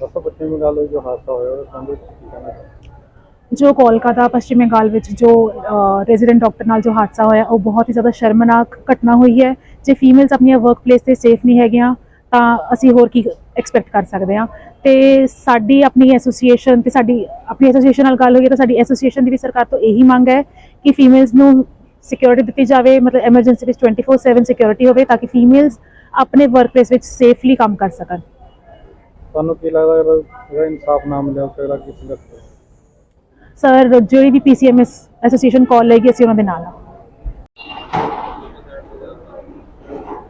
ਦੱਸੋ ਪੱਛਮੀ ਬੰਗਾਲ ਵਿੱਚ ਜੋ ਹਾਦਸਾ ਹੋਇਆ ਉਹ ਸੰਬੰਧਿਤ ਕੀ ਕਹਿਣਾ ਚਾਹੁੰਦੇ ਜੋ ਕੋਲਕਾਤਾ, ਪੱਛਮੀ ਬੰਗਾਲ ਵਿੱਚ ਜੋ ਰੈਜ਼ੀਡੈਂਟ ਡਾਕਟਰ ਨਾਲ ਜੋ ਹਾਦਸਾ ਹੋਇਆ, ਉਹ ਬਹੁਤ ਹੀ ਜ਼ਿਆਦਾ ਸ਼ਰਮਨਾਕ ਘਟਨਾ ਹੋਈ ਹੈ। ਜੇ ਫੀਮੇਲਸ ਆਪਣੀਆਂ ਵਰਕ ਤੇ ਸੇਫ ਨਹੀਂ ਹੈਗੀਆਂ, ਤਾਂ ਅਸੀਂ ਹੋਰ ਕੀ ਐਕਸਪੈਕਟ ਕਰ ਸਕਦੇ ਹਾਂ। ਤੇ ਸਾਡੀ ਆਪਣੀ ਐਸੋਸੀਏਸ਼ਨ ਤੇ ਸਾਡੀ ਆਪਣੀ ਐਸੋਸੀਏਸ਼ਨ ਨਾਲ ਗੱਲ ਹੋਈ ਤਾਂ ਸਾਡੀ ਐਸੋਸੀਏਸ਼ਨ ਦੀ ਵੀ ਸਰਕਾਰ ਤੋਂ ਇਹੀ ਮੰਗ ਹੈ ਕਿ ਫੀਮੇਲਸ ਨੂੰ ਸਿਕਿਉਰਿਟੀ ਦਿੱਤੀ ਜਾਵੇ ਮਤਲਬ ਐਮਰਜੈਂਸੀ ਵਿੱਚ 24/7 ਸਿਕਿਉਰਿਟੀ ਹੋਵੇ ਤਾਂ ਕਿ ਫੀਮੇਲਸ ਆਪਣੇ ਵਰਕ ਪਲੇਸ ਵਿੱਚ ਸੇਫਲੀ ਕੰਮ ਕਰ ਸਕਣ। ਤੁਹਾਨੂੰ ਕੀ ਲੱਗਦਾ ਅਗਰ ਇਨਸਾਫ ਨਾ ਮਿਲਿਆ ਤਾਂ ਅਗਲਾ ਕੀ ਸੰਘਰਸ਼ ਸਰ ਜਿਹੜੀ ਵੀ ਪੀਸੀਐਮਐਸ ਐਸੋਸੀਏਸ਼ਨ ਕਾਲ ਲਏਗੀ ਅਸੀਂ ਉਹਨਾਂ ਦੇ ਨਾਲ ਹਾਂ।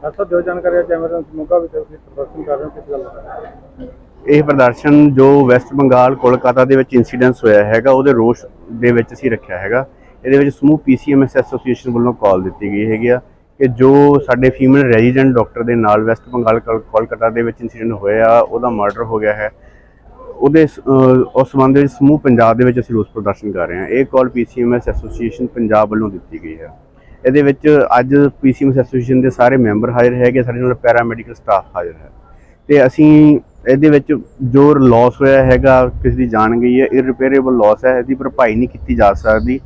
ਅੱਛਾ ਜੋ ਜਾਣਕਾਰੀ ਅੱਜ ਐਮਰਜੈਂਸੀ ਮੋਗਾ ਵਿੱਚ ਤੁਸੀਂ ਪ੍ਰਦਰਸ਼ਨ ਕਰ ਰਹੇ ਹੋ, ਕਿਸ ਗੱਲ ਦਾ? ਇਹ ਪ੍ਰਦਰਸ਼ਨ ਜੋ ਵੈਸਟ ਬੰਗਾਲ ਕੋਲਕਾਤਾ ਦੇ ਵਿੱਚ ਇਨਸੀਡੈਂਸ ਹੋਇਆ ਹੈਗਾ, ਉਹਦੇ ਰੋਸ ਦੇ ਵਿੱਚ ਅਸੀਂ ਰੱਖਿਆ ਹੈਗਾ। ਇਹਦੇ ਵਿੱਚ ਸਮੂਹ ਪੀਸੀਐਮਐਸ ਐਸੋਸੀਏਸ਼ਨ ਵੱਲੋਂ ਕਾਲ ਦਿੱਤੀ ਗਈ ਹੈਗੀ ਆ ਕਿ ਜੋ ਸਾਡੇ ਫੀਮੇਲ ਰੈਜ਼ੀਡੈਂਟ ਡਾਕਟਰ ਦੇ ਨਾਲ ਵੈਸਟ ਬੰਗਾਲ ਕੋਲ- ਕੋਲਕਾਤਾ ਦੇ ਵਿੱਚ ਇਨਸੀਡੈਂਟ ਹੋਇਆ, ਉਹਦਾ ਮਰਡਰ ਹੋ ਗਿਆ ਹੈ। ਉਹਦੇ ਸ- ਉਸ ਸੰਬੰਧ ਵਿੱਚ ਸਮੂਹ ਪੰਜਾਬ ਦੇ ਵਿੱਚ ਅਸੀਂ ਰੋਸ ਪ੍ਰਦਰਸ਼ਨ ਕਰ ਰਹੇ ਹਾਂ। ਇਹ ਕਾਲ ਪੀਸੀਐਮਐਸ ਐਸੋਸੀਏਸ਼ਨ ਪੰਜਾਬ ਵੱਲੋਂ ਦਿੱਤੀ ਗਈ ਹੈ। ਇਹਦੇ ਵਿੱਚ ਅੱਜ ਪੀਸੀਐਮਐਸ ਐਸੋਸੀਏਸ਼ਨ ਦੇ ਸਾਰੇ ਮੈਂਬਰ ਹਾਜ਼ਰ ਹੈਗੇ, ਸਾਡੇ ਨਾਲ ਪੈਰਾ ਮੈਡੀਕਲ ਸਟਾਫ ਹਾਜ਼ਰ ਹੈ। ਤੇ ਅਸੀਂ ਇਹਦੇ ਵਿੱਚ ਜੋ ਲਾਸ ਹੋਇਆ ਹੈਗਾ, ਕਿਸੇ ਦੀ ਜਾਨ ਗਈ ਹੈ ਇਰਰਿਪੇਅਰੇਬਲ ਲਾਸ ਹੈ, ਇਹਦੀ ਭਰਪਾਈ ਨਹੀਂ ਕੀਤੀ ਜਾ ਸਕਦੀ।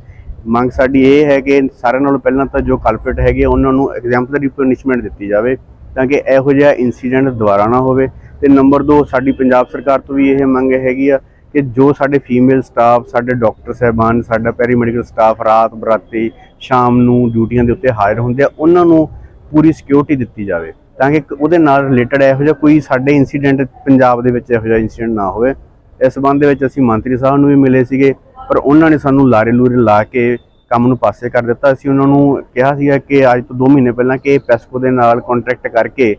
ਮੰਗ ਸਾਡੀ ਇਹ ਹੈ ਕਿ ਸਾਰਿਆਂ ਨਾਲੋਂ ਪਹਿਲਾਂ ਤਾਂ ਜੋ ਕਲਪਰੇਟ ਹੈਗੇ, ਉਹਨਾਂ ਨੂੰ ਐਗਜ਼ੈਂਪਲਰੀ ਪਨਿਸ਼ਮੈਂਟ ਦਿੱਤੀ ਜਾਵੇ, ਤਾਂ ਕਿ ਇਹੋ ਜਿਹਾ ਇਨਸੀਡੈਂਟ ਦੁਬਾਰਾ ਨਾ ਹੋਵੇ। ਤੇ ਨੰਬਰ 2 ਸਾਡੀ ਪੰਜਾਬ ਸਰਕਾਰ ਤੋਂ ਵੀ ਇਹ ਮੰਗ ਹੈਗੀ ਆ ਕਿ ਜੋ ਸਾਡੇ ਫੀਮੇਲ ਸਟਾਫ ਸਾਡੇ ਡਾਕਟਰ ਸਹਿਬਾਨ, ਸਾਡਾ ਪੈਰੀਮੈਡੀਕਲ ਸਟਾਫ ਰਾਤ ਬਰਾਤੀ, ਸ਼ਾਮ ਨੂੰ ਡਿਊਟੀਆਂ ਦੇ ਉੱਤੇ ਹਾਜ਼ਰ ਹੁੰਦੇ ਆ, ਉਹਨਾਂ ਨੂੰ ਪੂਰੀ ਸਿਕਿਉਰਿਟੀ ਦਿੱਤੀ ਜਾਵੇ ਤਾਂ ਕਿ ਉਹਦੇ ਨਾਲ ਰਿਲੇਟਡ ਇਹੋ ਜਿਹਾ ਕੋਈ ਸਾਡੇ ਇਨਸੀਡੈਂਟ ਪੰਜਾਬ ਦੇ ਵਿੱਚ ਇਹੋ ਜਿਹਾ ਇਨਸੀਡੈਂਟ ਨਾ ਹੋਵੇ। ਇਸ ਸੰਬੰਧ ਦੇ ਵਿੱਚ ਅਸੀਂ ਮੰਤਰੀ ਸਾਹਿਬ ਨੂੰ ਵੀ ਮਿਲੇ ਸੀਗੇ, ਪਰ ਉਹਨਾਂ ਨੇ ਸਾਨੂੰ ਲਾਰੇ ਲੂਰੇ ਲਾ ਕੇ ਕੰਮ ਨੂੰ ਪਾਸੇ ਕਰ ਦਿੱਤਾ। ਅਸੀਂ ਉਹਨਾਂ ਨੂੰ ਕਿਹਾ ਸੀਗਾ ਕਿ ਅੱਜ ਤੋਂ 2 ਮਹੀਨੇ ਪਹਿਲਾਂ ਕਿ ਪੈਸਕੋ ਦੇ ਨਾਲ ਕੰਟਰੈਕਟ ਕਰਕੇ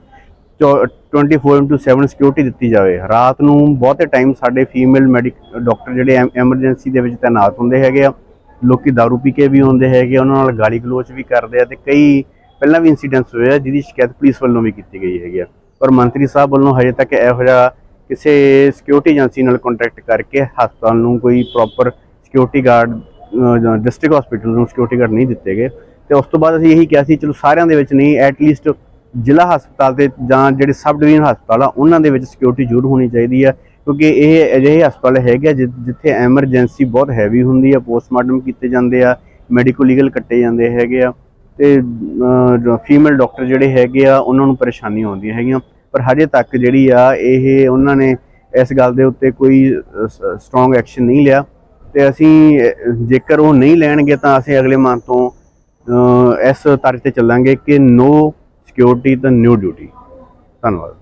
24/7 ਸਿਕਿਉਰਿਟੀ ਦਿੱਤੀ ਜਾਵੇ। ਰਾਤ ਨੂੰ ਬਹੁਤੇ ਟਾਈਮ ਸਾਡੇ ਫੀਮੇਲ ਮੈਡੀਕ ਡਾਕਟਰ ਜਿਹੜੇ ਐਮਰਜੈਂਸੀ ਦੇ ਵਿੱਚ ਤਾਇਨਾਤ ਹੁੰਦੇ ਹੈਗੇ ਆ। ਲੋਕੀ दारू ਪੀ ਕੇ ਵੀ ਆਉਂਦੇ ਹੈਗੇ ਆ, ਉਹਨਾਂ ਨਾਲ ਗਾਲੀ ਗਲੋਚ ਵੀ ਕਰਦੇ ਆ ਤੇ ਕਈ ਪਹਿਲਾਂ ਵੀ ਇਨਸੀਡੈਂਟਸ ਹੋਏ ਆ ਜਿਹਦੀ ਸ਼ਿਕਾਇਤ ਪੁਲਿਸ ਵੱਲੋਂ ਵੀ ਕੀਤੀ ਗਈ ਹੈਗੀ ਆ। ਪਰ ਮੰਤਰੀ ਸਾਹਿਬ ਵੱਲੋਂ ਹਜੇ ਤੱਕ ਇਹੋ ਜਿਹਾ ਕਿਸੇ ਸਿਕਿਉਰਿਟੀ ਏਜੰਸੀ ਨਾਲ ਕੰਟਰੈਕਟ ਕਰਕੇ ਹਸਪਤਾਲ ਨੂੰ ਕੋਈ proper security guard district hospital ਨੂੰ ਸਿਕਿਉਰਿਟੀ ਗਾਰਡ ਨਹੀਂ ਦਿੱਤੇ ਗਏ। ਤੇ ਉਸ ਤੋਂ ਬਾਅਦ ਅਸੀਂ ਇਹੀ ਕਿਹਾ ਸੀ ਚਲੋ ਸਾਰਿਆਂ ਦੇ ਵਿੱਚ ਨਹੀਂ ਐਟ ਲੀਸਟ ਜ਼ਿਲ੍ਹਾ ਹਸਪਤਾਲ ਤੇ ਜਾਂ ਜਿਹੜੇ ਸਬ ਡਿਵੀਜ਼ਨ ਹਸਪਤਾਲ ਆ, ਉਹਨਾਂ ਦੇ ਵਿੱਚ ਸਿਕਿਉਰਿਟੀ ਜ਼ਰੂਰ ਹੋਣੀ ਚਾਹੀਦੀ ਆ, ਕਿਉਂਕਿ ਇਹ ਅਜਿਹੇ ਹਸਪਤਾਲ ਹੈਗੇ ਆ ਜਿ- ਜਿੱਥੇ ਐਮਰਜੈਂਸੀ ਬਹੁਤ ਹੈਵੀ ਹੁੰਦੀ ਆ ਪੋਸਟਮਾਰਟਮ ਕੀਤੇ ਜਾਂਦੇ ਆ ਮੈਡੀਕੋ ਲੀਗਲ ਕੱਟੇ ਜਾਂਦੇ ਹੈਗੇ ਆ, ਤੇ ਫੀਮੇਲ ਡਾਕਟਰ ਜਿਹੜੇ ਹੈਗੇ ਆ, ਉਹਨਾਂ ਨੂੰ ਪਰੇਸ਼ਾਨੀ ਆਉਂਦੀਆਂ ਹੈਗੀਆਂ, ਪਰ ਹਜੇ ਤੱਕ ਜਿਹੜੀ ਆ, ਇਹ ਉਹਨਾਂ ਨੇ ਇਸ ਗੱਲ ਦੇ ਉੱਤੇ ਕੋਈ ਸਟਰੋਂਗ ਐਕਸ਼ਨ ਨਹੀਂ ਲਿਆ, ਤੇ ਅਸੀਂ ਜੇਕਰ ਉਹ ਨਹੀਂ ਲੈਣਗੇ ਤਾਂ ਅਸੀਂ ਅਗਲੇ ਮੰਥ ਤੋਂ ਇਸ ਤਰ੍ਹਾਂ ਤੇ ਚੱਲਾਂਗੇ ਕਿ ਨੋ ਸਿਕਿਉਰਿਟੀ ਤਾਂ ਨਿਊ ਡਿਊਟੀ ਧੰਨਵਾਦ।